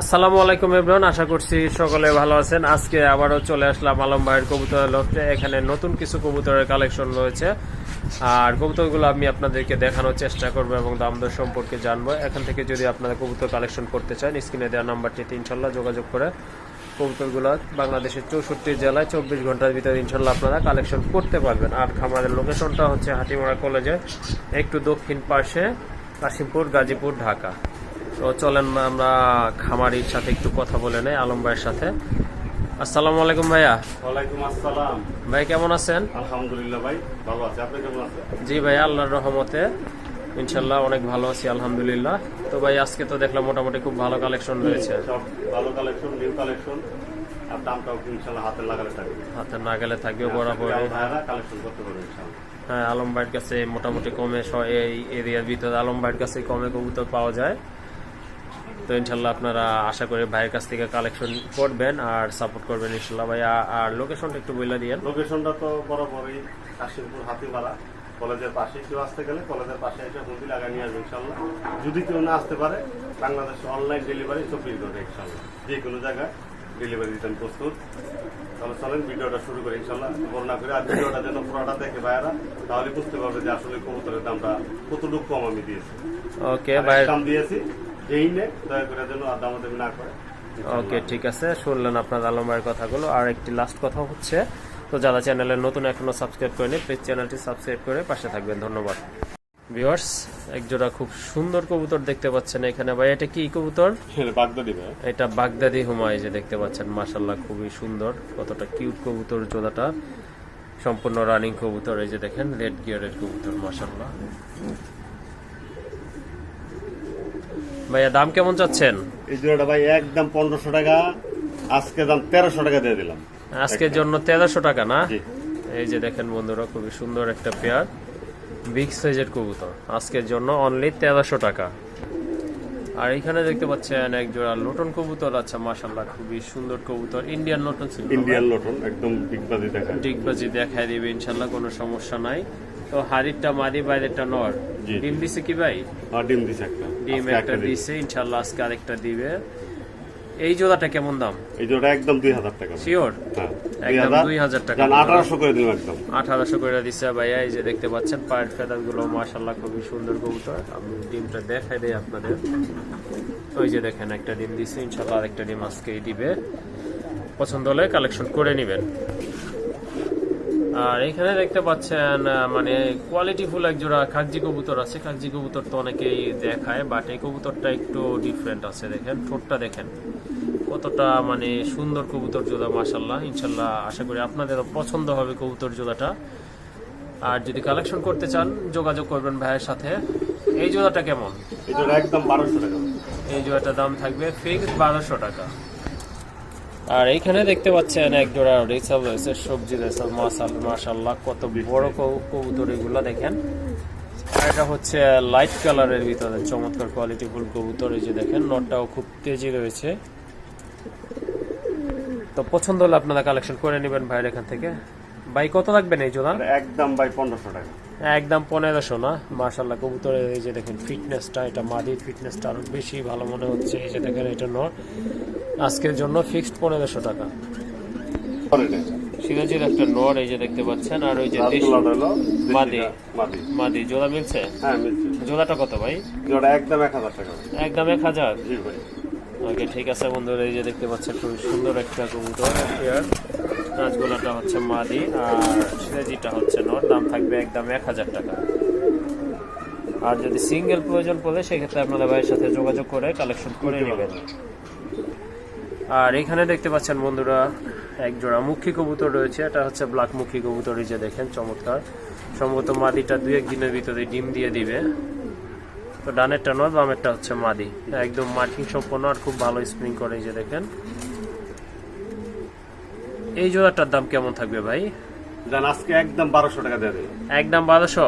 আসসালামু আলাইকুম এভরিওয়ান, আশা করছি সকলে ভালো আছেন। আজকে আবারও চলে আসলাম আলম ভাইয়ের কবুতর লফটে। এখানে নতুন কিছু কবুতরের কালেকশন রয়েছে। আর কবুতরগুলো আমি আপনাদেরকে দেখানোর চেষ্টা করব এবং দাম দর সম্পর্কে জানব। এখান থেকে যদি আপনারা কবুতর কালেকশন করতে চান, স্ক্রিনে দেওয়া নাম্বারটিতে ইনশাল্লাহ যোগাযোগ করে কবুতরগুলো বাংলাদেশের চৌষট্টি জেলায় চব্বিশ ঘণ্টার ভিতরে ইনশাল্লাহ আপনারা কালেকশন করতে পারবেন। আর খামারের লোকেশনটা হচ্ছে হাতিমারা কলেজে একটু দক্ষিণ পাশে কাশিমপুর, গাজীপুর, ঢাকা। তো চলেন আমরা খামারির সাথে একটু কথা বলে নেই আলম ভাইয়ের সাথে। আসসালামু আলাইকুম ভাইয়া। ওয়ালাইকুম আসসালাম। ভাই কেমন আছেন? আলহামদুলিল্লাহ ভাই ভালো আছে। আপনি কেমন আছেন? জি ভাই আল্লাহর রহমতে। ইনশাল্লাহ অনেক ভালো আছি আলহামদুলিল্লাহ। তো ভাই আজকে তো দেখলাম মোটামুটি খুব ভালো কালেকশন রয়েছে। ভালো কালেকশন নিউ কালেকশন। আর দামটাও ইনশাল্লাহ হাতে লাগালে থাকবে। হাতে না গেলে থাকবে বরাবর ভাইরা কালেকশন করতে পারবে হ্যাঁ আলম ভাইয়ের কাছে মোটামুটি কমে এই এরিয়ার ভিতরে আলম ভাইয়ের কাছে কমে কবুতর পাওয়া যায়। তো ইনশাল্লাহ আপনারা আশা করি ভাইয়ের কাছ থেকে কালেকশন করবেন আর সাপোর্ট করবেন ইনশাল্লাহ ভাই আর লোকেশনটা একটু বলে দিয়েন। লোকেশনটা তো বরাবরই কাশিমপুর হাতিপাড়া। কলেজের পাশে কেউ আসতে গেলে কলেজের পাশে এসে হুন্দি লাগা নিয়ে আসবে ইনশাল্লাহ যদি কেউ না আসতে পারে বাংলাদেশে অনলাইন ডেলিভারি চব্বিশ ঘণ্টা ইনশাল্লাহ যে কোনো জায়গায় ডেলিভারি দিতেন প্রস্তুত। তাহলে চলেন ভিডিওটা শুরু করি ইনশাল্লাহ বর্ণনা করে আর ভিডিওটা যেন পুরোটা দেখে ভাইয়ারা তাহলে বুঝতে পারবে যে আসলে কবুতরের দামটা কতটুকু কম আমি দিয়েছি। ওকে ভাই দাম দিয়েছি যেই নে দয়া করে যেন দামাদামি না করে। ওকে ঠিক আছে শুনলেন আপনার আলম ভাইয়ের কথাগুলো। আর একটি লাস্ট কথা হচ্ছে তো যারা চ্যানেলে নতুন এখনও সাবস্ক্রাইব করেনি প্লিজ চ্যানেলটি সাবস্ক্রাইব করে পাশে থাকবেন। ধন্যবাদ। ভিউয়ার্স একজোড়া খুব সুন্দর কবুতর দেখতে পাচ্ছেন এখানে। ভাই এটা কি কবুতর? বাগদা দিবে এটা বাগদাদি হুমায় যে দেখতে পাচ্ছেন মাশাল্লাহ খুবই সুন্দর। কতটা কিউট কবুতর জোড়াটা। সম্পূর্ণ রানিং কবুতর এই যে দেখেন রেড গিয়ারের কবুতর মাশাল্লাহ ভাইয়া দাম কেমন চাচ্ছেন? এই জোড়াটা ভাই একদম পনেরোশো টাকা আজকে দাম তেরোশো টাকা দিয়ে দিলাম। আজকের জন্য তেরোশো টাকা না? এই যে দেখেন বন্ধুরা খুবই সুন্দর একটা পেয়ার বিগ সাইজের কবুতর। আজকের জন্য অনলি তেরোশো টাকা। আর এখানে দেখতে পাচ্ছেন এক জোড়া লোটন কবুতর আছে মাশাল্লাহ খুবই সুন্দর কবুতর। ইন্ডিয়ান লোটন ছিল ইন্ডিয়ান লটন একদম বিগবাজি দেখা ডিগবাজি দেখাই দিবে ইনশাল্লাহ কোনো সমস্যা নাই। তো হাড়িরটা মাদি বাইরেটা নর। ডিম দিছে কি ভাই? ডিম দিছে একটা। ডিম একটা দিছে। দিছে ইনশাল্লাহ আজকে আরেকটা দিবে। এই জোড়াটা কেমন দাম? এই জোড়া একদম দুই হাজার টাকা শিওর হ্যাঁ একদম 2000 টাকা। আঠারোশো করে দিলাম একদম। আঠারোশো করে দিচ্ছে ভাইয়া এই যে দেখতে পাচ্ছেন পায়ের ফেদারগুলো মাসাল্লাহ খুবই সুন্দর কবুতর। আমি ডিমটা দেখাই দেই আপনাদের। ওই যে দেখেন একটা ডিম দিচ্ছে ইনশাল্লাহ আরেকটা ডিম আজকেই দিবে। পছন্দ হলে কালেকশন করে নেবেন। আর এখানে দেখতে পাচ্ছেন মানে কোয়ালিটি ফুল এক জোড়া কাগজি কবুতর আছে। কাগজি কবুতর তো অনেকেই দেখায় বাট এই কবুতরটা একটু ডিফারেন্ট আছে দেখেন ঠোঁটটা দেখেন। কতটা মানে সুন্দর কবুতর জোড়া মাসাল্লাহ ইনশাল্লাহ আশা করি আপনাদেরও পছন্দ হবে কবুতর জোড়াটা। আর যদি কালেকশন করতে চান যোগাযোগ করবেন ভাইয়ের সাথে। এই জোড়াটা কেমন? এই জোড়া একদম বারোশো টাকা। এই জোড়াটার দাম থাকবে ফিক্সড বারোশো টাকা। আর এইখানে দেখতে পাচ্ছেন এক জোড়া রেসাল রয়েছে, সবজি রেসাল মাসাল মাসাল্লাহ কত বড় কবু- কবুতর এগুলো দেখেন এটা হচ্ছে লাইট কালারের ভিতরে, চমৎকার কোয়ালিটি ফুল কবুতর, এই যে দেখেন, নটটাও খুব তেজি রয়েছে। তো পছন্দ হলে আপনারা কালেকশন করে নেবেন ভাইয়ের এখান থেকে। ভাই কত রাখবেন এই জোড়া? একদম ভাই পনেরোশো টাকা। একদম পনেরোশো না? মার্শাল্লাহ কবুতরের এই যে দেখেন ফিটনেসটা এটা মাদির ফিটনেসটা আরও বেশি ভালো মনে হচ্ছে। এই যে দেখেন এটা নর। আজকের জন্য ফিক্সড পনেরোশো টাকা। সিরাজির একটা নর এই যে দেখতে পাচ্ছেন আর ওই যে দেশি হলো মাদি। মাদি। মাদি জোড়া মিলছে? হ্যাঁ মিলছে। জোড়াটা কত ভাই? জোড়া একদম এক হাজার টাকা। একদম এক হাজার? জি ভাই। ওকে ঠিক আছে বন্ধুরা এই যে দেখতে পাচ্ছেন খুবই সুন্দর একটা কবুতর। পেয়ার নাচগোলাটা হচ্ছে মাদি আর সিরাজিটা হচ্ছে নর। দাম থাকবে একদম এক হাজার টাকা। আর যদি সিঙ্গেল প্রয়োজন পড়ে সেক্ষেত্রে আপনারা ভাইয়ের সাথে যোগাযোগ করে কালেকশন করে নেবেন। আর এখানে দেখতে পাচ্ছেন বন্ধুরা এক জোড়া মুখী কবুতর রয়েছে। এটা হচ্ছে ব্ল্যাক মুখী কবুতর এই যে দেখেন চমৎকার। সম্ভবত মাদিটা দুই এক দিনের ভিতরে ডিম দিয়ে দিবে। তো ডানেরটা নয় বামেরটা হচ্ছে মাদি। একদম মার্কিং সম্পন্ন আর খুব ভালো স্প্রিং করে এই যে দেখেন। এই জোড়াটার দাম কেমন থাকবে ভাই? জান আজকে একদম বারোশো টাকা দিয়ে দেবে। একদম বারোশো?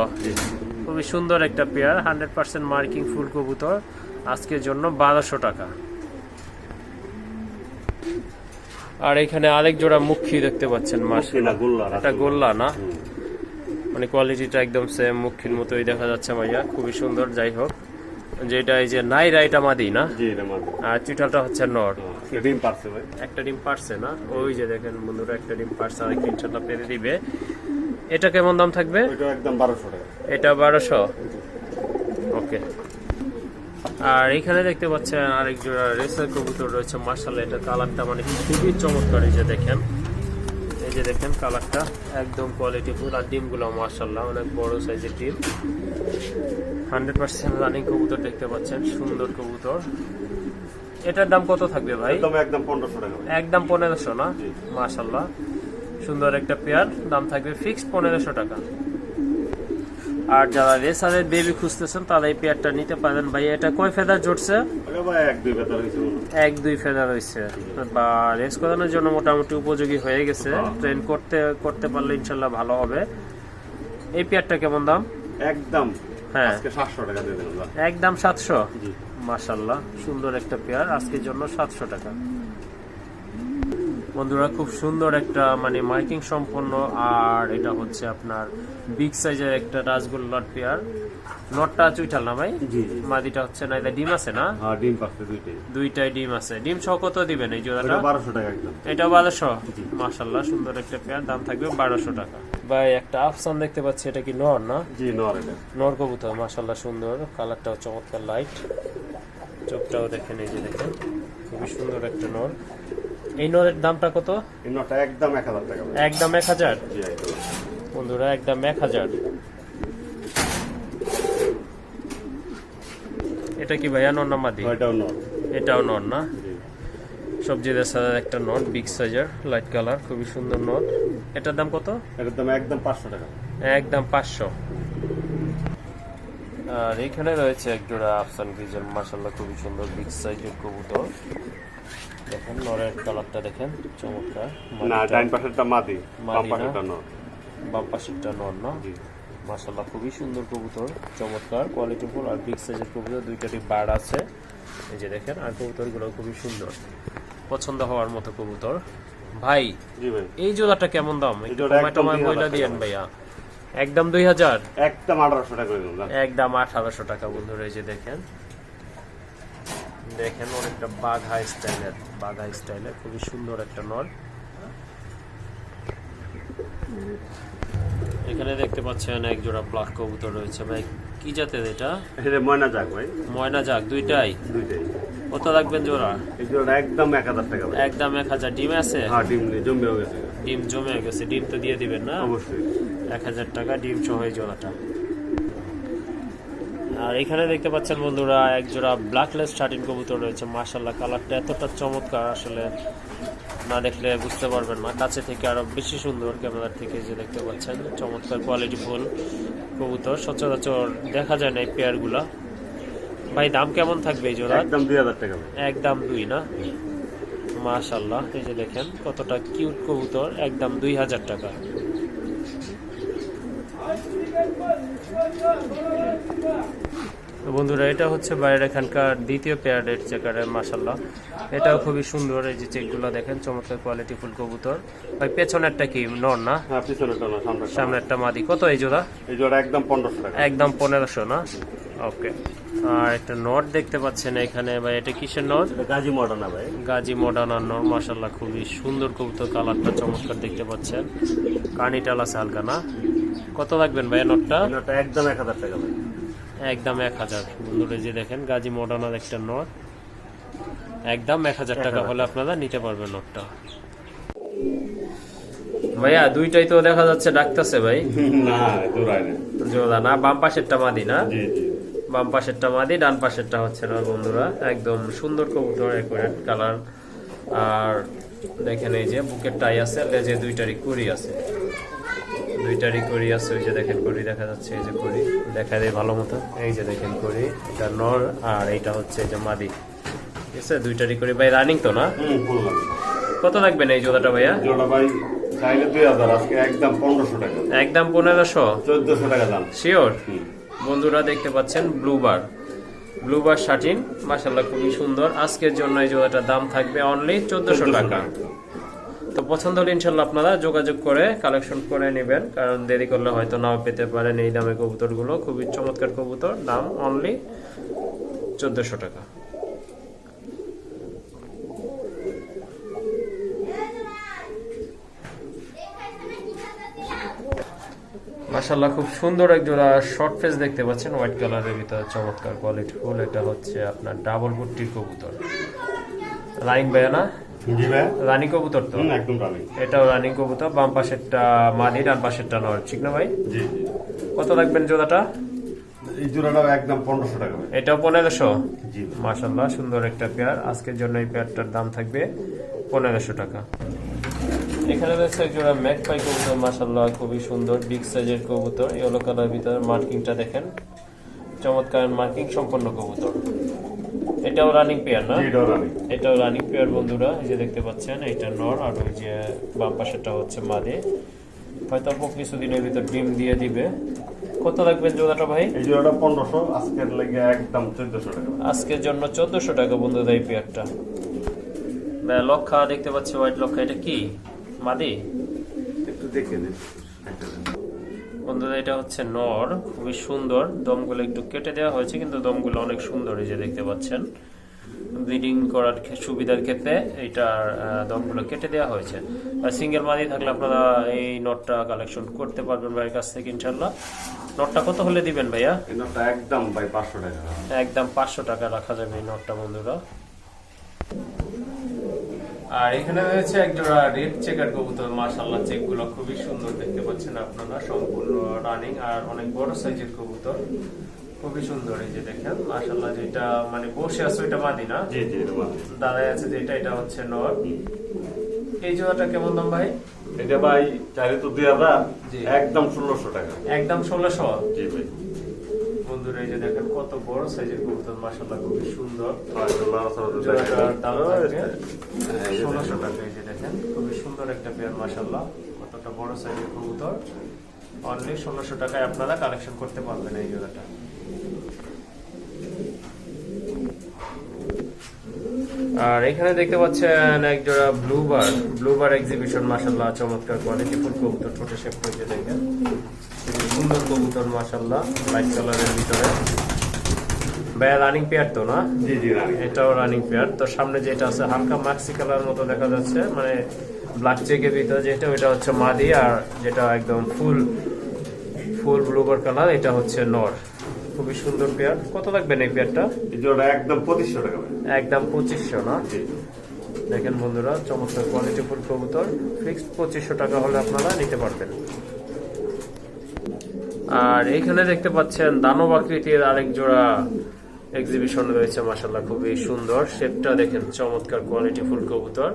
খুবই সুন্দর একটা পেয়ার হান্ড্রেড পার্সেন্ট মার্কিং ফুল কবুতর আজকের জন্য বারোশো টাকা। আর এখানে আরেক জোড়া মুখী দেখতে পাচ্ছেন এটা গোল্লা না? মানে কোয়ালিটিটা একদম সেম মুখির মতোই দেখা যাচ্ছে ভাইয়া খুবই সুন্দর যাই হোক। যেটা এই যে নাইরা এটা মাদি না? জি এটা মাদি। আর চুইঠালটা হচ্ছে নর। ডিম পারছে ভাই। একটা ডিম পারছে না? ওই যে দেখেন বন্ধুরা একটা ডিম পারছে আর একটা ইনশাল্লাহ পেরে দিবে। এটা কেমন দাম থাকবে? ওইটা একদম বারোশো টাকা। এটা বারোশো? ওকে। আর এখানে দেখতে পাচ্ছেন আরেক জোড়া রেসার কবুতর রয়েছে মার্শাল এটা কালারটা মানে খুবই চমৎকার এই যে দেখেন। এই যে দেখেন কালারটা একদম কোয়ালিটি ফুল আর ডিমগুলো মার্শাল্লাহ অনেক বড় সাইজের ডিম। হান্ড্রেড পার্সেন্ট রানিং কবুতর দেখতে পাচ্ছেন সুন্দর কবুতর। এটার দাম কত থাকবে ভাই? একদম একদম পনেরোশো টাকা। একদম পনেরোশো না? মার্শাল্লাহ সুন্দর একটা পেয়ার দাম থাকবে ফিক্সড পনেরোশো টাকা। আর যারা রেসারের বেবি খুঁজতেছেন তারা এই পেয়ারটা নিতে পারেন। ভাই এটা কয় ফেদার জুটছে? এক দুই ফেদার হয়েছে। বা রেস করানোর জন্য মোটামুটি উপযোগী হয়ে গেছে। ট্রেন করতে করতে পারলে ইনশাল্লাহ ভালো হবে। এই পেয়ারটা কেমন দাম? একদম। হ্যাঁ। একদম সাতশো? জি। মাশাল্লাহ সুন্দর একটা পেয়ার আজকের জন্য সাতশো টাকা। বন্ধুরা খুব সুন্দর একটা মানে মাইকিং সম্পন্ন আর এটা হচ্ছে আপনার বিগ সাইজের একটা রাসগোল্লার পেয়ার। নটটা চুইঠাল না ভাই? মাদিটা হচ্ছে না এটা ডিম আছে না? হ্যাঁ ডিম পাচ্ছে দুইটাই। দুইটাই ডিম আছে। ডিম সহ কত দিবেন এই জোড়াটা? ওটা বারোশো টাকা একদম। এটা বারোশো? মাশাল্লাহ সুন্দর একটা পেয়ার দাম থাকবে বারোশো টাকা। ভাই একটা আফসান দেখতে পাচ্ছি এটা কি নর না? জি নর এটা। নর কবুতর মাশাল্লাহ সুন্দর। কালারটাও চমৎকার লাইট। চোখটাও দেখেন এই যে দেখেন। খুবই সুন্দর একটা নর। এই নরের দামটা কত? এই একদম এক হাজার টাকা। একদম এক হাজার? বন্ধুরা একদম এক হাজার। এটা কি ভাইয়া নর না মাদি? ওইটাও নর। এটাও নর না? জি। সবজিদের একটা নট বিগ সাইজের লাইট কালার খুবই সুন্দর নট এটার দাম কত? এটার দাম একদম পাঁচশো টাকা। একদম পাঁচশো। আর এখানে রয়েছে এক জোড়া আফসান গ্রিজের মাসাল্লাহ খুবই সুন্দর বিগ সাইজের কবুতর। দেখেন নরের কালারটা দেখেন চমৎকার। না ডাইন পাশেরটা মাদি বাম পাশেরটা নর। বাম পাশেরটা নর না? জি। মাসাল্লাহ খুবই সুন্দর কবুতর চমৎকার কোয়ালিটি ফুল আর বিগ সাইজের কবুতর দুইটাটি বার্ড আছে। এই যে দেখেন আর কবুতরগুলো খুবই সুন্দর। পছন্দ হওয়ার মতো কবুতর। ভাই এই জোড়াটা কেমন দাম? টমায় বইলা দিয়েন ভাইয়া। একদম দুই হাজার? একদম আঠারোশো টাকা একদম আঠারোশো টাকা বন্ধুরা এই যে দেখেন। দেখেন অনেকটা বাঘা স্টাইলের বাঘা স্টাইলের খুবই সুন্দর একটা নল। এখানে দেখতে পাচ্ছেন এক জোড়া ব্ল্যাক কবুতর রয়েছে ভাই। কি জাতের এটা? এটা ময়না যাক ভাই। ময়না যাক দুইটাই? দুইটাই। কত রাখবেন জোড়া? এই জোড়া একদম এক হাজার টাকা ভাই। একদম এক হাজার। ডিম আছে? হ্যাঁ ডিম জমে গেছে। ডিম জমে গেছে ডিম তো দিয়ে দিবেন না? অবশ্যই। এক হাজার টাকা ডিম সহ এই জোড়াটা। আর এখানে দেখতে পাচ্ছেন বন্ধুরা এক জোড়া ব্ল্যাকলেস শার্টিন কবুতর রয়েছে মার্শাল্লাহ কালারটা এতটা চমৎকার আসলে না দেখলে বুঝতে পারবেন না। কাছে থেকে আরও বেশি সুন্দর ক্যামেরার থেকে যে দেখতে পাচ্ছেন চমৎকার কোয়ালিটি ফুল কবুতর। সচরাচর দেখা যায় না এই পেয়ারগুলা ভাই দাম কেমন থাকবে এই জোড়া একদম দুই হাজার টাকা। একদম দুই না? মাশাল্লাহ এই যে দেখেন কতটা কিউট কবুতর একদম দুই হাজার টাকা। তো বন্ধুরা এটা হচ্ছে বাইরের এখানকার দ্বিতীয় পেয়ার রেড চেকারের মাসাল্লাহ এটাও খুবই সুন্দর এই যে চেকগুলো দেখেন চমৎকার কোয়ালিটি ফুল কবুতর। ভাই পেছনেরটা কি নর না? হ্যাঁ সামনেরটা মাদি। কত এই জোড়া? এই জোড়া একদম পনেরোশো একদম পনেরোশো না? ওকে। আর একটা নট দেখতে পাচ্ছেন এখানে ভাই এটা কিসের নট গাজী মডার্ন না ভাই। গাজী মডার্ন আর নর মাসাল্লাহ খুবই সুন্দর কবুতর কালারটা চমৎকার দেখতে পাচ্ছেন। কানিটাল আছে হালকা না? কত লাগবেন ভাই নটটা এটা একদম এক হাজার টাকা ভাই। একদম এক হাজার। বন্ধুরা এই যে দেখেন গাজী মডার্নার একটা নট। একদম এক হাজার টাকা হলে আপনারা নিতে পারবেন নটটা। ভাইয়া দুইটাই তো দেখা যাচ্ছে ডাকতেছে ভাই। না জোড়া না বাম পাশেরটা মাদি না? জি জি। বাম পাশেরটা মাদি ডান পাশেরটা হচ্ছে না বন্ধুরা। একদম সুন্দর কবুতর একুরেট কালার আর দেখেন এই যে বুকের টাই আছে লেজে দুইটারই কুড়ি আছে। দুইটারই কুড়ি আছে ওই যে দেখেন কুড়ি দেখা যাচ্ছে এই যে কুড়ি দেখা যায় ভালো মতো। এই যে দেখেন কুড়ি এটা নর আর এইটা হচ্ছে যে মাদি। ঠিক আছে? দুইটারই কুড়ি ভাই রানিং তো না? কত লাগবে না এই জোড়াটা ভাইয়া? জোড়া ভাই চাইলে দুই হাজার আজকে একদম পনেরোশো টাকা। একদম পনেরোশো? চোদ্দশো টাকা দাম। শিওর বন্ধুরা দেখতে পাচ্ছেন ব্লুবার ব্লুবার শাটিন মাসাল্লাহ খুবই সুন্দর। আজকের জন্য এই জোড়াটার দাম থাকবে অনলি চোদ্দশো টাকা। তো পছন্দ হলে ইনশাল্লাহ আপনারা যোগাযোগ করে কালেকশন করে নেবেন, কারণ দেরি করলে হয়তো নাও পেতে পারেন এই দামে কবুতরগুলো। খুবই চমৎকার কবুতর, দাম অনলি চোদ্দশো টাকা। মাশাল্লাহ খুব সুন্দর এক জোড়া শর্ট ফেস দেখতে পাচ্ছেন হোয়াইট কালারের ভিতরে চমৎকার কোয়ালিটি ফুল এটা হচ্ছে আপনার ডাবল গুট্টির কবুতর। লাইন বেয়ানা জি ভাই। রানী কবুতর তো? একদম রানিং। এটাও রানিং কবুতর বাম পাশেরটা মাদি ডান পাশেরটা নর ঠিক না ভাই? জি জি। কত রাখবেন জোড়াটা? এই জোড়াটাও একদম পনেরোশো টাকা এটাও পনেরোশো? জি। মাশাল্লাহ সুন্দর একটা পেয়ার। আজকের জন্য এই পেয়ারটার দাম থাকবে পনেরোশো টাকা। এখানে রয়েছে জোড়া ম্যাক পাই কবুতর মাশাল্লাহ খুবই সুন্দর বিগ সাইজের কবুতর। ইয়েলো কালার ভিতরে মার্কিংটা দেখেন। চমৎকার মার্কিং সম্পন্ন কবুতর। এটাও রানিং পেয়ার না? এটাও রানিং এটাও রানিং পেয়ার বন্ধুরা এই যে দেখতে পাচ্ছেন এটা নর আর ওই যে বাম পাশেরটা হচ্ছে মাদে। হয়তো অল্প কিছুদিনের ভিতর ডিম দিয়ে দিবে। কত রাখবেন জোড়াটা ভাই? এই জোড়াটা পনেরোশো আজকের লেগে একদম চোদ্দশো টাকা। আজকের জন্য চোদ্দশো টাকা বন্ধুদের এই পেয়ারটা লক্ষা দেখতে পাচ্ছি হোয়াইট লক্ষা এটা কি? মাদি? একটু দেখে নিন বন্ধুরা এটা হচ্ছে নর। খুবই সুন্দর। দমগুলো একটু কেটে দেওয়া হয়েছে কিন্তু দমগুলো অনেক সুন্দর এই যে দেখতে পাচ্ছেন। ব্রিডিং করার সুবিধার ক্ষেত্রে এইটার দমগুলো কেটে দেওয়া হয়েছে। আর সিঙ্গেল মাদি থাকলে আপনারা এই নটটা কালেকশন করতে পারবেন ভাইয়ের কাছ থেকে ইনশাল্লাহ নটটা কত হলে দিবেন ভাইয়া? একদম ভাই পাঁচশো টাকা। একদম পাঁচশো টাকা রাখা যাবে এই নটটা বন্ধুরা। আর এখানে রয়েছে একজোড়া রেড চেকার কবুতর মাশাল্লাহ চেকগুলো খুবই সুন্দর দেখতে পাচ্ছেন আপনারা সম্পূর্ণ রানিং আর অনেক বড় সাইজের কবুতর খুবই সুন্দর এই যে দেখেন মাশাল্লাহ যেটা মানে বসে আছে ওইটা বাদি না? জি জি দাঁড়ায় আছে যেটা এটা হচ্ছে নর। এই জোড়াটা কেমন দাম ভাই? এটা ভাই চাইলে তো দুই হাজার একদম ষোলোশো টাকা। একদম ষোলোশো। জি ভাই। বন্ধুরা, এই যে দেখেন কত বড় সাইজের কবুতর মাশাল্লাহ খুবই সুন্দর। দাম থাকবে ষোলোশো টাকা এই যে দেখেন, খুবই সুন্দর একটা পেয়ার মাসাল্লাহ কতটা বড় সাইজের কবুতর। অনলি ষোলোশো টাকায় আপনারা কালেকশন করতে পারবেন এই জোড়াটা। আর এখানে দেখতে পাচ্ছেন এক জোড়া ব্লুবার ব্লুবার এক্সিবিশন মাসাল্লাহ চমৎকার কোয়ালিটি ফুল কবুতর ছোট শেপ করে দেখেন। সুন্দর কবুতর মাসাল্লাহ লাইট কালারের ভিতরে। ভাইয়া রানিং পেয়ার তো না? জি জি রানিং এটাও রানিং পেয়ার তো সামনে যেটা আছে হালকা মাক্সি কালার মতো দেখা যাচ্ছে মানে ব্ল্যাক চেকের ভিতরে যেটা ওইটা হচ্ছে মাদি আর যেটা একদম ফুল ফুল ব্লুবার কালার এটা হচ্ছে নর। খুবই সুন্দর পেয়ার কত লাগবেন এই পেয়ারটা জোড়া একদম পঁচিশশো টাকা একদম পঁচিশশো না? দেখেন বন্ধুরা চমৎকার কোয়ালিটি ফুল কবুতর। ফিক্সড পঁচিশশো টাকা হলে আপনারা নিতে পারবেন। আর এখানে দেখতে পাচ্ছেন দানব আকৃতির আরেক জোড়া এক্সিবিশন রয়েছে মাসাল্লাহ খুবই সুন্দর। শেপটা দেখেন চমৎকার কোয়ালিটি ফুল কবুতর।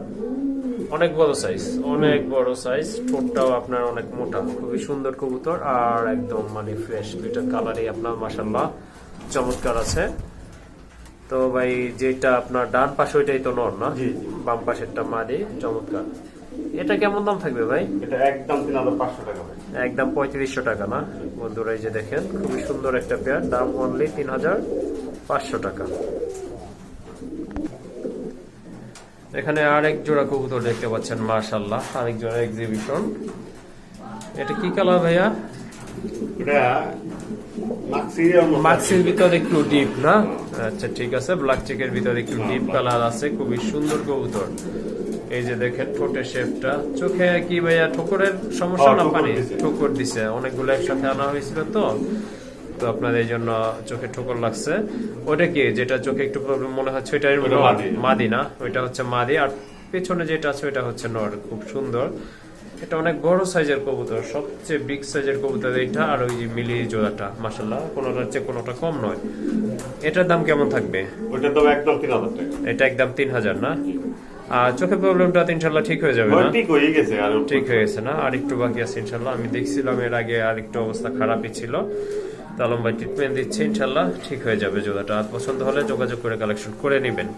অনেক বড় সাইজ অনেক বড় সাইজ ঠোঁটটাও আপনার অনেক মোটা খুবই সুন্দর কবুতর। আর একদম মানে ফ্রেশ দুইটা কালারই আপনার মাসাল্লাহ চমৎকার আছে। তো ভাই যেটা আপনার ডান পাশে ওইটাই তো নর না। বাম পাশেরটা মাদি চমৎকার। এটা কেমন দাম থাকবে ভাই? এটা একদম তিন হাজার পাঁচশো টাকা ভাই। একদম পঁয়ত্রিশশো টাকা না? বন্ধুরা এই যে দেখেন খুবই সুন্দর একটা পেয়ার দাম অনলি তিন হাজার পাঁচশো টাকা। এখানে আরেক জোড়া কবুতর দেখতে পাচ্ছেন মার্শাল্লাহ আরেক জোড়া এক্সিবিশন এটা কি কালার ভাইয়া? এটা মাক্সির ভিতরে একটু ডিপ না? আচ্ছা ঠিক আছে ব্ল্যাক চেকের ভিতরে একটু ডিপ কালার আছে খুবই সুন্দর কবুতর। এই যে দেখেন ঠোঁটের শেপটা চোখে কি ভাইয়া ঠোকরের সমস্যা না পানি। ঠোকর দিছে। অনেকগুলো একসাথে আনা হয়েছিল তো। তো আপনার এই জন্য চোখে ঠোকর লাগছে। ওটা কি? যেটা চোখে একটু প্রবলেম মনে হচ্ছে ওইটা মাদি। না? ওইটা হচ্ছে মাদি। আর পেছনে যেটা আছে ওইটা হচ্ছে নর। খুব সুন্দর। এটা অনেক বড় সাইজের কবুতর সবচেয়ে বিগ সাইজের কবুতর এইটা আর ওই যে মিলি জোড়াটা মাসাল্লাহ কোনোটার চেয়ে কোনোটা কম নয়। এটার দাম কেমন থাকবে? ওইটার দাম একদম তিন হাজার টাকা। এটা একদম তিন হাজার না? আর চোখের প্রবলেমটা তো ইনশাল্লাহ ঠিক হয়ে যাবে না? ঠিক হয়ে গেছে আর ঠিক হয়ে গেছে না? আর একটু বাকি আছে ইনশাল্লাহ আমি দেখছিলাম এর আগে আর একটু অবস্থা খারাপই ছিল। তালম ভাই ট্রিটমেন্ট দিচ্ছে ইনশাল্লাহ ঠিক হয়ে যাবে জোড়াটা। আর পছন্দ হলে যোগাযোগ করে কালেকশন করে নেবেন।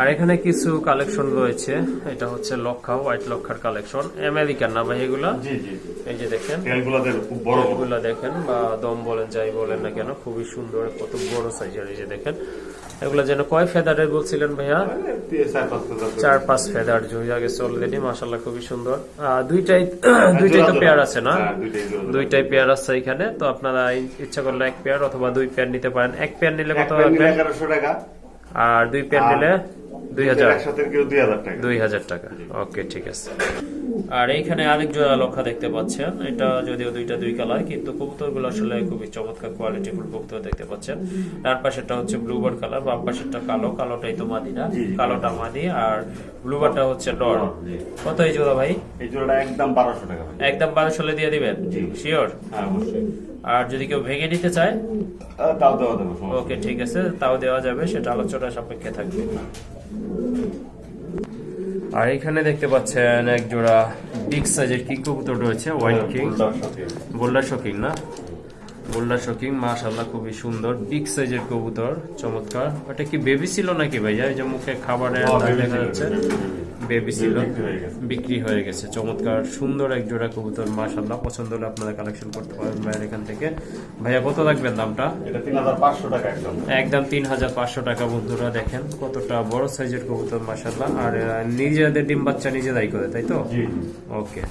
আর এখানে কিছু কালেকশন রয়েছে। এটা হচ্ছে লক্ষা হোয়াইট লক্ষার কালেকশন আমেরিকান না ভাই এগুলা? এই যে দেখেন। এগুলা দেখেন বা দম বলেন যাই বলেন না কেন খুবই সুন্দর কত বড় সাইজের এই যে দেখেন। এগুলো যেন কয় ফেদারের বলছিলেন ভাইয়া? চার পাঁচ হাজার করে। চার পাঁচ ফেদার জুড়ে গেছে অলরেডি মাসাল্লাহ খুবই সুন্দর। দুইটাই দুইটাই তো পেয়ার আছে না? হ্যাঁ, দুইটাই পেয়ার আছে এখানে তো আপনারা ইচ্ছা করলে এক পেয়ার অথবা দুই পেয়ার নিতে পারেন। এক পেয়ার নিলে কত লাগবে এগারোশো টাকা। আর দুই পেয়ার নিলে দুই হাজার। দুই হাজার টাকা। ওকে ঠিক আছে। আর এইখানে আরেক জোড়া লক্ষা দেখতে পাচ্ছেন। এটা যদিও দুইটা দুই কালার কিন্তু কবুতরগুলো আসলে খুবই চমৎকার কোয়ালিটি ফুল কবুতর দেখতে পাচ্ছেন। ডান পাশেরটা হচ্ছে ব্লুবার্ড কালার বাম পাশেরটা কালো। কালোটাই তো মাদি না। কালোটা মাদি। আর ব্লুবারটা হচ্ছে ডর। কত এই জোড়া ভাই? এই জোড়াটা একদম বারোশো টাকা একদম বারোশো দিয়ে দিবেন। শিওর হ্যাঁ অবশ্যই। আর যদি কেউ ভেঙে নিতে চায়? তাও দেওয়া নেই। ওকে ঠিক আছে তাও দেওয়া যাবে। সেটা আলোচনা সাপেক্ষে থাকবে। আর এখানে দেখতে পাচ্ছেন এক জোড়া বিগ সাইজের কিং কবুতর রয়েছে হোয়াইট কিং বোল্ডার। গোল্ডার শকিং না? গোল্ডার শকিং মাশাল্লাহ খুবই সুন্দর। বিগ সাইজের কবুতর চমৎকার। ওটা কি বেবি ছিল নাকি ভাইয়া? এই যে মুখে খাবারের দেখা যাচ্ছে। বেবি ছিল। বিক্রি হয়ে গেছে। চমৎকার সুন্দর এক জোড়া কবুতর মাশাল্লাহ পছন্দ হলে আপনারা কালেকশন করতে পারেন ভাইয়ের এখান থেকে। ভাইয়া কত রাখবেন দামটা? একদম। একদম তিন হাজার পাঁচশো টাকা বন্ধুরা দেখেন কতটা বড় সাইজের কবুতর মাসাল্লাহ আর নিজেদের ডিম বাচ্চা নিজেরাই করে তাই তো? ওকে।